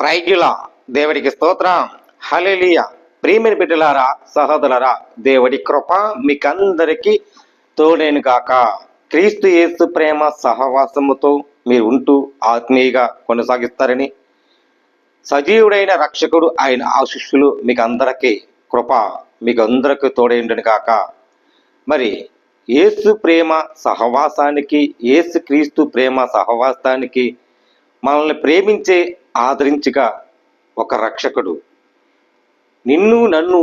ప్రైజ్యుల దేవుడికి స్తోత్రం. హలెలియ ప్రియమైన బిడ్డలారా సహోదరరా దేవుడి కృప మీకందరికీ తోడేను కాక క్రీస్తు యేసు ప్రేమ సహవాసముతో మీరు ఉంటూ ఆత్మీయంగా కొనసాగిస్తారని సజీవుడైన రక్షకుడు ఆయన ఆశిష్యులు మీకు అందరికీ కృప మీకు అందరికీ తోడైండును కాక మరి యేసు ప్రేమ సహవాసానికి యేసు క్రీస్తు ప్రేమ సహవాసానికి మనల్ని ప్రేమించే ఆదరించగా ఒక రక్షకుడు. నిన్ను నన్ను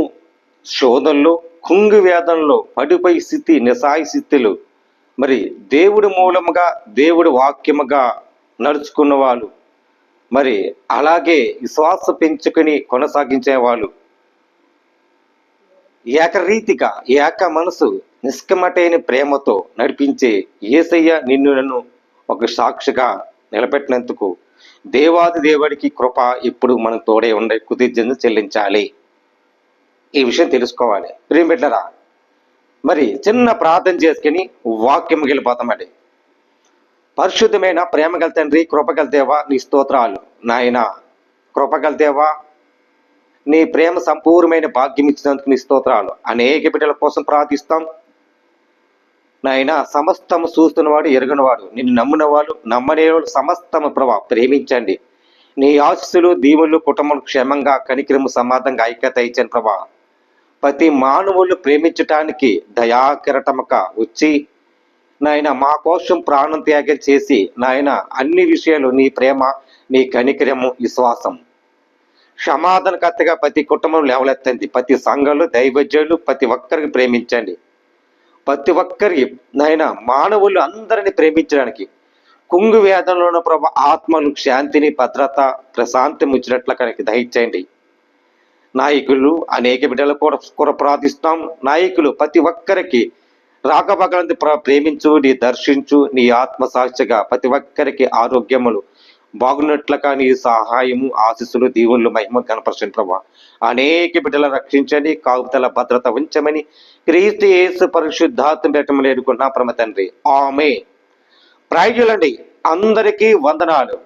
శోధంలో కుంగు వేదంలో పడిపోయి స్థితి నిసాయి స్థితిలు మరి దేవుడి మూలముగా దేవుడి వాక్యముగా నడుచుకున్న వాళ్ళు మరి అలాగే విశ్వాస పెంచుకుని కొనసాగించే వాళ్ళు ఏకరీతిగా ఏక మనసు నిష్కమటైన ప్రేమతో నడిపించే ఏసయ్య నిన్ను నన్ను ఒక సాక్షిగా నిలబెట్టినందుకు దేవాది దేవుడికి కృప ఇప్పుడు మనం తోడే ఉండే కుదిర్జను చెల్లించాలి. ఈ విషయం తెలుసుకోవాలి. ప్రేమ బిడ్డరా మరి చిన్న ప్రార్థన చేసుకుని వాక్యం వెళ్ళిపోతామండి. పరిశుద్ధమైన ప్రేమగల తండ్రి కృపగల దేవా నీ స్తోత్రాలు. నాయన కృపగల దేవా నీ ప్రేమ సంపూర్ణమైన భాగ్యం ఇచ్చినందుకు నీ స్తోత్రాలు. అనేక బిడ్డల కోసం ప్రార్థిస్తాం. నాయన సమస్తము చూస్తున్నవాడు ఎరుగనివాడు. నిన్ను నమ్మినవాడు నమ్మనేవాడు సమస్తము ప్రభా ప్రేమించండి. నీ ఆశీస్సులు దీవులు కుటుంబం క్షేమంగా కనికిరము సమాధంగా ఐక్యత ఇచ్చాను ప్రభా. ప్రతి మానవులు ప్రేమించటానికి దయాకిరటమక వచ్చి నాయన మా కోసం ప్రాణం త్యాగం చేసి నాయన అన్ని విషయాలు నీ ప్రేమ నీ కనికరము విశ్వాసం. క్షమాధనకర్తగా ప్రతి కుటుంబం లేవలెత్తండి. ప్రతి సంఘాలు దైవజ్యులు ప్రతి ఒక్కరికి ప్రేమించండి. ప్రతి ఒక్కరికి నాయన మానవులు అందరిని ప్రేమించడానికి కుంగు వేదంలో ఉన్న ప్రభు ఆత్మలు శాంతిని భద్రత ప్రశాంతం ఇచ్చినట్లు కనుక దహించండి. నాయకులు అనేక బిడ్డలు కూడా ప్రార్థిస్తాం నాయకులు ప్రతి ఒక్కరికి రాకపగలంది ప్ర ప్రేమించు నీ దర్శించు నీ ఆత్మ సాక్షిగా ప్రతి ఒక్కరికి ఆరోగ్యములు బాగున్నట్లుగా నీ సహాయము ఆశీస్సులు దీవుళ్ళు మహిమ కనపరచండి ప్రభా. అనేక బిడ్డలను రక్షించండి కాగుతల భద్రత ఉంచమని క్రీస్తు యేసు పరిశుద్ధాత్మ పెట్టమని వేడుకున్నా ప్రమ తండ్రి. ఆమె ప్రైజులండి అందరికీ వందనాలు.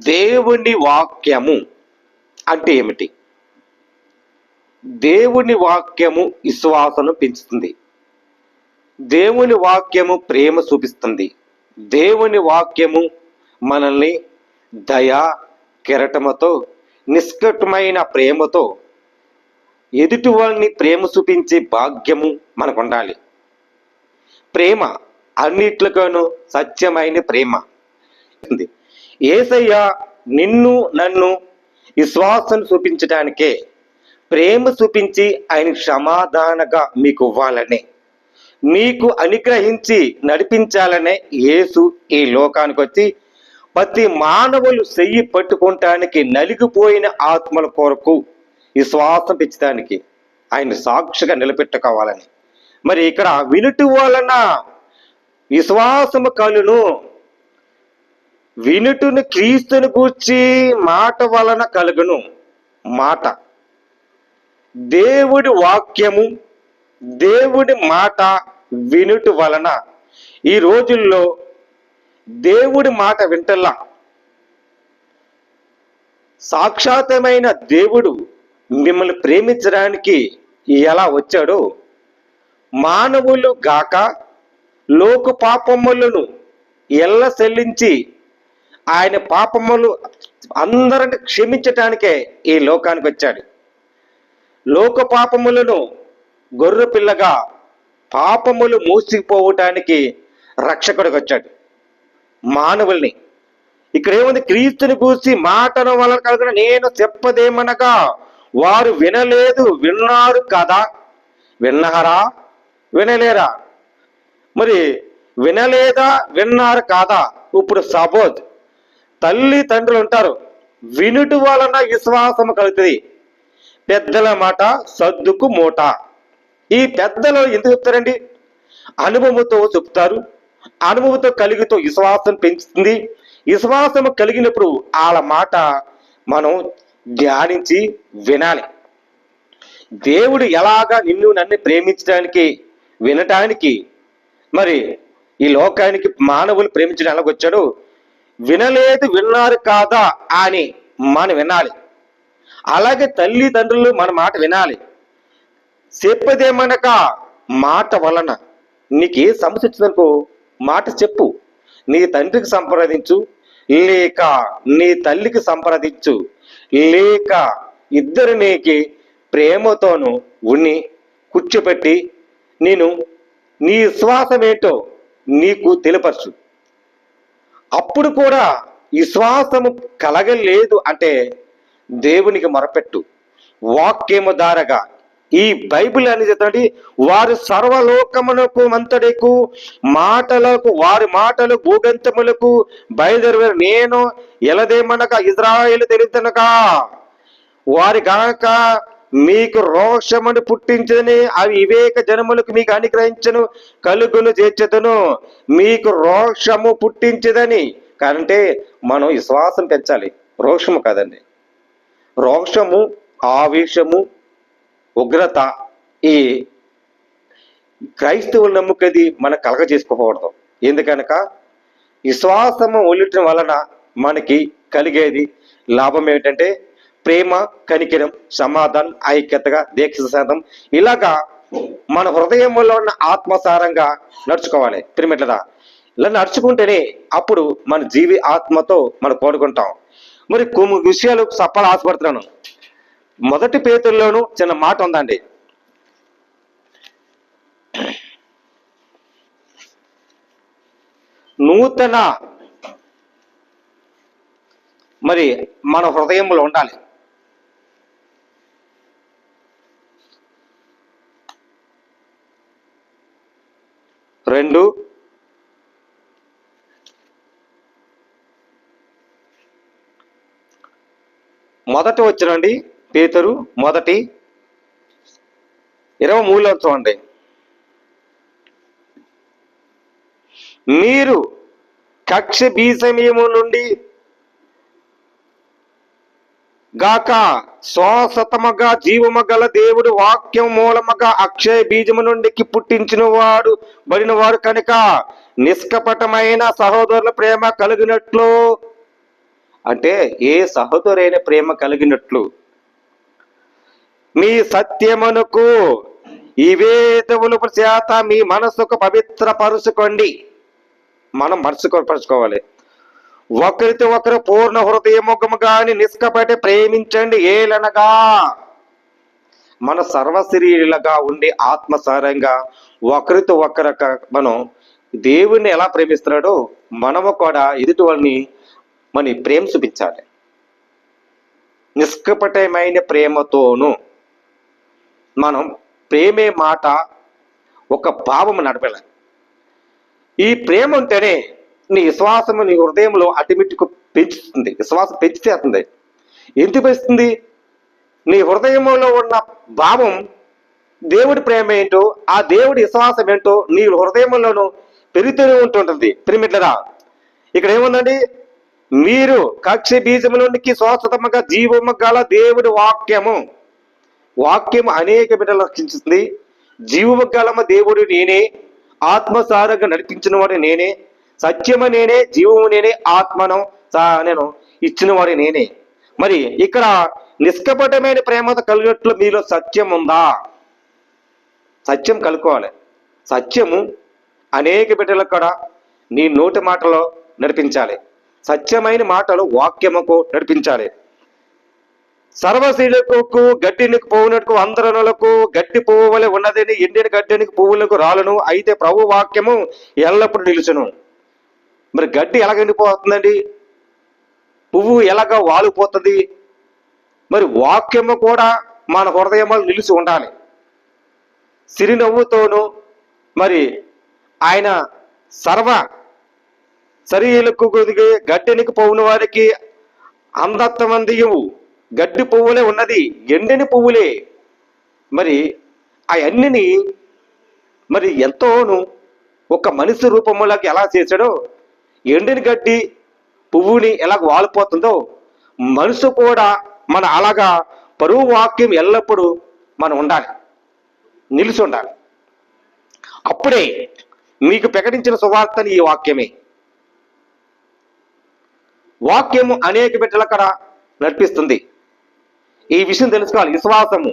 దేవుని వాక్యము అంటే ఏమిటి? దేవుని వాక్యము విశ్వాసను పెంచుతుంది. దేవుని వాక్యము ప్రేమ చూపిస్తుంది. దేవుని వాక్యము మనల్ని దయా కిరటమతో నిష్కటమైన ప్రేమతో ఎదుటి వాళ్ళని ప్రేమ చూపించే భాగ్యము మనకు ఉండాలి ప్రేమ అన్నిట్లలోనూ సత్యమైన ప్రేమ. ఏసయ్య నిన్ను నన్ను విశ్వాసం చూపించడానికే ప్రేమ చూపించి ఆయన క్షమాదానగా మీకు ఇవ్వాలని మీకు అనుగ్రహించి నడిపించాలనే యేసు ఈ లోకానికి వచ్చి ప్రతి మానవులు చెయ్యి పట్టుకుంటానికి నలిగిపోయిన ఆత్మల కొరకు విశ్వాసం పెంచడానికి ఆయన సాక్షిగా నిలబెట్టుకోవాలని. మరి ఇక్కడ వినుటి వలన విశ్వాసము కలును. వినుటును క్రీస్తుని గూర్చి మాట వలన కలుగును. మాట. దేవుడి వాక్యము దేవుడి మాట వినుటి వలన ఈ రోజుల్లో దేవుడి మాట వింటల్లా? సాక్షాతమైన దేవుడు మిమ్మల్ని ప్రేమించడానికి ఎలా వచ్చాడో మానవులు గాక లోక పాపములను ఎల్ల చెల్లించి ఆయన పాపములు అందరిని క్షమించటానికే ఈ లోకానికి వచ్చాడు. లోక పాపములను గొర్రె పిల్లగా పాపములు మూసిపోవటానికి రక్షకుడికి వచ్చాడు. మానవుల్ని. ఇక్కడ ఏముంది? క్రీస్తుని కూర్చి మాటను వలన కలుగున నేను చెప్పదేమనగా వారు వినలేదు విన్నారు కదా. విన్నారా? వినలేరా? మరి వినలేదా విన్నారు కాదా? ఇప్పుడు సపోజ్ తల్లి తండ్రులు ఉంటారు వినుటి వలన విశ్వాసం కలుగుతుంది. పెద్దల మాట సద్దుకు మూట. ఈ పెద్దలు ఎందుకు చెప్తారండి? అనుభవంతో చెప్తారు. అనుభవంతో కలిగితో విశ్వాసం పెంచుతుంది. విశ్వాసం కలిగినప్పుడు వాళ్ళ మాట మనం ధ్యానించి వినాలి. దేవుడు ఎలాగా నిన్ను నన్ను ప్రేమించడానికి వినటానికి మరి ఈ లోకానికి మానవులు ప్రేమించడం ఎలాగొచ్చాడు వినలేదు విన్నారు కాదా అని మనం వినాలి. అలాగే తల్లిదండ్రులు మన మాట వినాలి. చెప్పదేమనక మాట వలన నీకు ఏ సమస్య వచ్చిందనుకో మాట చెప్పు. నీ తండ్రికి సంప్రదించు. లేక నీ తల్లికి సంప్రదించు. లేక ఇద్దరు నీకి ప్రేమతోను ఉన్ని కూర్చోపెట్టి నేను నీ విశ్వాసమేటో నీకు తెలియపరచు. అప్పుడు కూడా విశ్వాసము కలగలేదు అంటే దేవునికి మొరపెట్టు. వాక్యము దారగా ఈ బైబిల్ అనేది చెప్పండి వారు సర్వలోకమునకు అంతటికు మాటలకు వారి మాటలు భూగంతములకు బయలుదేరి నేను ఎలదేమనక ఇజ్రాయేల్ తెలుతనక వారి గాక మీకు రోషమును పుట్టించదని అవి వివేక జనములకు మీకు అనుగ్రహించను కలుగును చేర్చదును మీకు రోషము పుట్టించదని. అంటే మనం విశ్వాసం పెంచాలి. రోషము కాదండి. రోషము ఆవేశము ఉగ్రత ఈ క్రైస్తవుల నమ్ముకది మనం కలగ చేసుకోకూడదు ఎందుకనక విశ్వాసము ఒలిటం వలన మనకి కలిగేది లాభం ఏమిటంటే ప్రేమ కనికిరం సమాధానం ఐక్యతగా దీక్ష శాతం ఇలాగా మన హృదయంలో ఉన్న ఆత్మసారంగా నడుచుకోవాలి. పిరిమిట్లదా ఇలా నడుచుకుంటేనే అప్పుడు మన జీవి ఆత్మతో మనం కోరుకుంటాం మరి కొన్ని విషయాలు చెప్పాలి ఆశపడుతున్నాను. మొదటి పేతుల్లోనూ చిన్న మాట ఉందండి. నూతన మరి మన హృదయంలో ఉండాలి. రెండు మొదటి వచ్చినండి పేతురు మొదటి ఇరవై మూడులో చూడండి మీరు కక్ష బీజమేము నుండి గాక శ్వాసతమగా జీవము గల దేవుడు వాక్యం మూలముగా అక్షయ బీజము నుండి పుట్టించిన వాడు బడిన వాడు కనుక నిష్కపటమైన సహోదరుల ప్రేమ కలిగినట్లు అంటే ఏ సహోదరైన ప్రేమ కలిగినట్లు మీ సత్యమునకు ఈ వేదముల చేత మీ మనసుకు పవిత్రపరుచుకోండి. మనం మనసు పరుచుకోవాలి ఒకరితో ఒకరు పూర్ణ హృదయముఖము గాని నిష్కపటి ప్రేమించండి ఏలనగా. మన సర్వశరీరులుగా ఉండి ఆత్మసారంగా ఒకరితో ఒకరు మనం దేవుణ్ణి ఎలా ప్రేమిస్తున్నాడో మనము కూడా ఎదుటి వాళ్ళని మన ప్రేమ చూపించాలి. నిష్కపటమైన ప్రేమతోను మనం ప్రేమే మాట ఒక భావము నడపాలి. ఈ ప్రేమ ఉంటేనే నీ విశ్వాసము నీ హృదయంలో అటుమిట్టుకు పెంచుతుంది. విశ్వాసం పెంచితేస్తుంది ఎందుకు పెంచుతుంది? నీ హృదయంలో ఉన్న భావం దేవుడి ప్రేమ ఏంటో ఆ దేవుడి విశ్వాసం ఏంటో నీ హృదయంలోనూ పెరుగుతూనే ఉంటుంటుంది. పిరిమిట్లరా ఇక్కడ ఏముందండి? మీరు కక్ష బీజములోనికి స్వస్థతముగా జీవము గల దేవుడి వాక్యము. వాక్యం అనేక బిడ్డలు రక్షించుతుంది జీవము దేవుడు నేనే ఆత్మసారంగా నడిపించిన వాడు నేనే సత్యము నేనే జీవము నేనే ఆత్మను నేను ఇచ్చిన వాడు నేనే. మరి ఇక్కడ నిష్కపటమైన ప్రేమతో కలిగినట్లు మీలో సత్యం ఉందా? సత్యం కలుకోవాలి సత్యము అనేక బిడ్డలకు కూడా నీ నోటి మాటలో నడిపించాలి. సత్యమైన మాటలు వాక్యముకు నడిపించాలి. సర్వశీలకు గడ్డినికి పోవునకు అందరనులకు గడ్డి పువ్వు వలె ఉన్నదని ఎండిన గడ్డినికి పువ్వులకు రాలను. అయితే ప్రభు వాక్యము ఎల్లప్పుడూ నిలుచును. మరి గడ్డి ఎలాగ ఎండిపోతుందండి? పువ్వు ఎలాగ వాలిపోతుంది? మరి వాక్యము కూడా మన హృదయంలో నిలిచి ఉండాలి. సిరినవ్వుతోనూ మరి ఆయన సర్వ శరీరకు గడ్డినికి గడ్డెనికి పోవున వారికి అందత్తమందియు గడ్డి పువ్వులే ఉన్నది ఎండిన పువ్వులే. మరి ఆ అన్నిని మరి ఎంతోను ఒక మనిషి రూపంలోకి ఎలా చేశాడో ఎండిన గడ్డి పువ్వుని ఎలా వాలిపోతుందో మనసు కూడా మన అలాగా పరువు వాక్యం ఎల్లప్పుడూ మనం ఉండాలి నిలిచి ఉండాలి. అప్పుడే మీకు ప్రకటించిన సువార్తని ఈ వాక్యమే. వాక్యము అనేక బిడ్డల కడ నడిపిస్తుంది. ఈ విషయం తెలుసుకోవాలి. విశ్వాసము.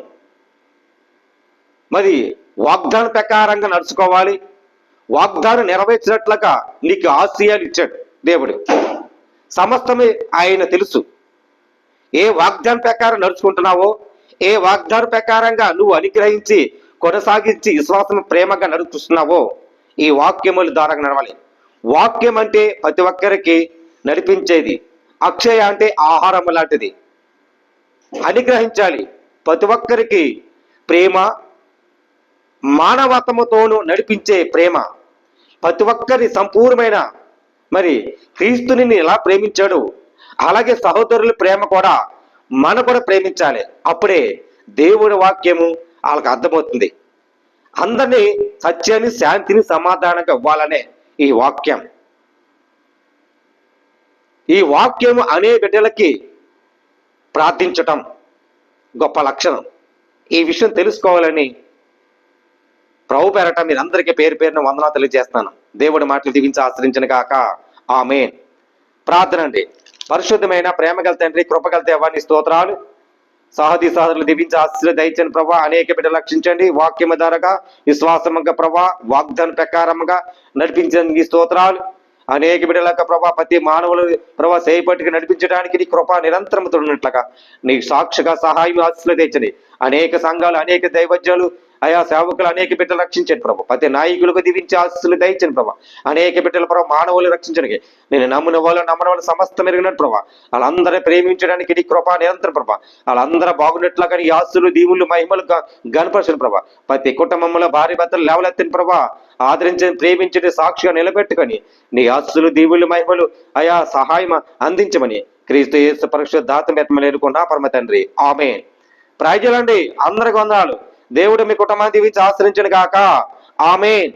మరి వాగ్దాన ప్రకారంగా నడుచుకోవాలి. వాగ్దానం నెరవేర్చినట్లుగా నీకు ఆశయాలు ఇచ్చాడు దేవుడు. సమస్తమే ఆయన తెలుసు. ఏ వాగ్దాన ప్రకారం నడుచుకుంటున్నావో ఏ వాగ్దాన ప్రకారంగా నువ్వు అనుగ్రహించి కొనసాగించి విశ్వాసం ప్రేమగా నడుపుతున్నావో ఈ వాక్యముల ద్వారా నడవాలి. వాక్యం అంటే ప్రతి ఒక్కరికి నడిపించేది. అక్షయ అంటే ఆహారం లాంటిది. అనుగ్రహించాలి. ప్రతి ఒక్కరికి ప్రేమ మానవతముతోనూ నడిపించే ప్రేమ. ప్రతి ఒక్కరి సంపూర్ణమైన మరి క్రీస్తుని ఎలా ప్రేమించాడు అలాగే సహోదరుల ప్రేమ కూడా మన కూడా ప్రేమించాలి. అప్పుడే దేవుడి వాక్యము వాళ్ళకి అర్థమవుతుంది. అందరినీ సత్యాన్ని శాంతిని సమాధానంగా ఇవ్వాలనే ఈ వాక్యం. ఈ వాక్యము అనే బిడ్డలకి ప్రార్థించటం గొప్ప లక్షణం. ఈ విషయం తెలుసుకోవాలని ప్రభు పేరట మీరందరికీ పేరు పేరున వందనా తెలియజేస్తాను దేవుడి మాటలు దీవించి ఆశ్రయించిన కాక ఆమె ప్రార్థన అండి. పరిశుద్ధమైన ప్రేమగల తండ్రి కృపగల దేవాన్ని స్తోత్రాలు. సహది సహదులు దీవించి ఆశ్రయ దయచని ప్రభా. అనేక బిడ్డలు రక్షించండి. వాక్యము ధరగా విశ్వాసముగా ప్రభా వాగ్దాన ప్రకారముగా నడిపించండి ఈ స్తోత్రాలు. అనేక బిడ్డలక ప్రభా ప్రతి మానవులు ప్రభా సేపటికి నడిపించడానికి నీ కృప నిరంతరం నీ సాక్షిగా సహాయం ఆశలు తెచ్చని అనేక సంఘాలు అనేక దైవజ్ఞాలు ఆయా సేవకులు అనేక బిడ్డలు రక్షించండి ప్రభు. ప్రతి నాయకులకు దీవించి ఆశలు దయచండి ప్రభా. అనేక బిడ్డల ప్రభావ మానవులు రక్షించడానికి. నేను నమ్మిన వాళ్ళు నమ్మని వాళ్ళు సమస్త మెరిగినట్టు ప్రభా. వాళ్ళందరినీ ప్రేమించడానికి నీ కృప నిరంతరం ప్రభా. వాళ్ళందరూ బాగున్నట్లుగా నీ ఆస్తులు దీవులు మహిమలు గనపరచని ప్రభా. ప్రతి కుటుంబంలో భార్య భర్తలు లేవలెత్తిన ప్రభా. ఆదరించని ప్రేమించని సాక్షిగా నిలబెట్టుకొని నీ ఆస్తులు దీవులు మహిమలు ఆయా సహాయం అందించమని క్రీస్తు యేసు పరిశుద్ధాత్మ మెత్తమని ఎన్నుకున్నా పరమ తండ్రి. ఆమె ప్రజలండి అందరికి వందనాలు. దేవుడు మీ కుటుంబాన్ని దీవించి ఆశ్రయించను గాక. ఆమెన్.